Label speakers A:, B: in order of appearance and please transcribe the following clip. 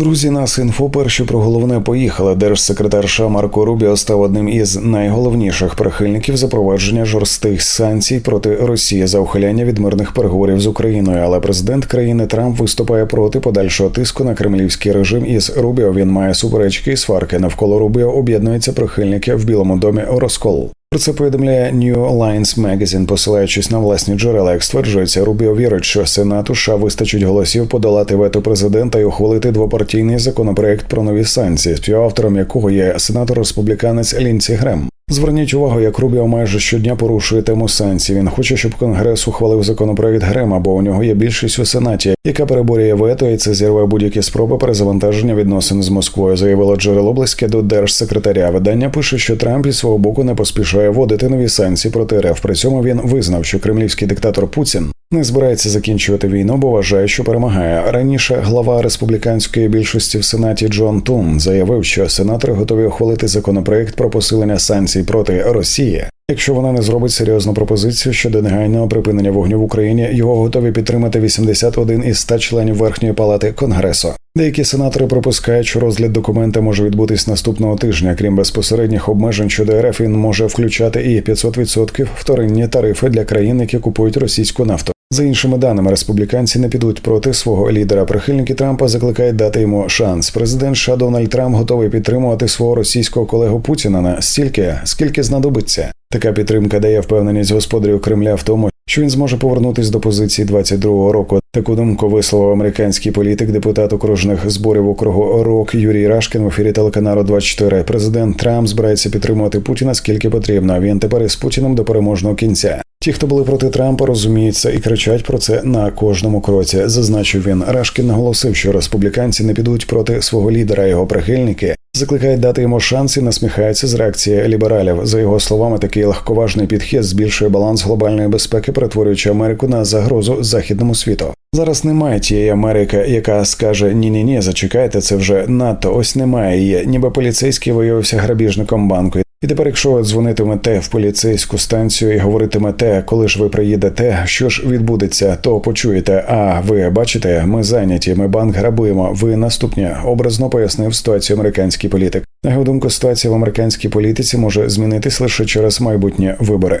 A: Друзі, нас інфо перші про головне поїхали. Держсекретар США Марко Рубіо став одним із найголовніших прихильників запровадження жорстких санкцій проти Росії за ухиляння від мирних переговорів з Україною. Але президент країни Трамп виступає проти подальшого тиску на кремлівський режим. Із Рубіо він має суперечки і сварки. Навколо Рубіо об'єднуються прихильники в Білому домі Розкол. Про це повідомляє New Alliance Magazine, посилаючись на власні джерела, як стверджується, Рубіо вірить, що Сенату США вистачить голосів подолати вето президента і ухвалити двопартійний законопроект про нові санкції, співавтором якого є сенатор республіканець Лінці Грем. Зверніть увагу, як Рубіо майже щодня порушує тему санкцій. Він хоче, щоб Конгрес ухвалив законопроект Грема, бо у нього є більшість у сенаті, яка переборює вето, і це зірве будь-які спроби перезавантаження відносин з Москвою. Заявило джерело близьке до держсекретаря. Видання пише, що Трамп із свого боку не поспішає вводити нові санкції проти РФ. При цьому він визнав, що кремлівський диктатор Путін не збирається закінчувати війну, бо вважає, що перемагає. Раніше глава республіканської більшості в сенаті Джон Тун заявив, що сенатори готові ухвалити законопроект про посилення санкцій проти Росії. Якщо вона не зробить серйозну пропозицію щодо негайного припинення вогню в Україні, його готові підтримати 81 із 100 членів Верхньої палати Конгресу. Деякі сенатори припускають, що розгляд документа може відбутись наступного тижня. Крім безпосередніх обмежень щодо РФ, він може включати і 500% вторинні тарифи для країн, які купують російську нафту. За іншими даними, республіканці не підуть проти свого лідера. Прихильники Трампа закликають дати йому шанс. Президент США Дональд Трамп готовий підтримувати свого російського колегу Путіна на стільки, скільки знадобиться. Така підтримка дає впевненість господарів Кремля в тому, що він зможе повернутись до позиції 22-го року. Таку думку висловив американський політик, депутат окружних зборів округу РОК Юрій Рашкін в ефірі телеканалу 24. Президент Трамп збирається підтримувати Путіна скільки потрібно. Він тепер із Путіним до переможного кінця. Ті, хто були проти Трампа, розуміються і кричать про це на кожному кроці. Зазначив він. Рашкін наголосив, що республіканці не підуть проти свого лідера. Його прихильники закликають дати йому шанс і насміхаються з реакції лібералів. За його словами, такий легковажний підхід збільшує баланс глобальної безпеки, перетворюючи Америку на загрозу західному світу. Зараз немає тієї Америки, яка скаже ні ні ні зачекайте, це вже надто. Ось немає її. Ніби поліцейський виявився грабіжником банку. І тепер, якщо дзвонитимете в поліцейську станцію і говоритимете, коли ж ви приїдете, що ж відбудеться, то почуєте. А ви бачите, ми зайняті, ми банк грабуємо. Ви наступні образно пояснив ситуацію американський політик. На його думку, ситуація в американській політиці може змінитись лише через майбутні вибори.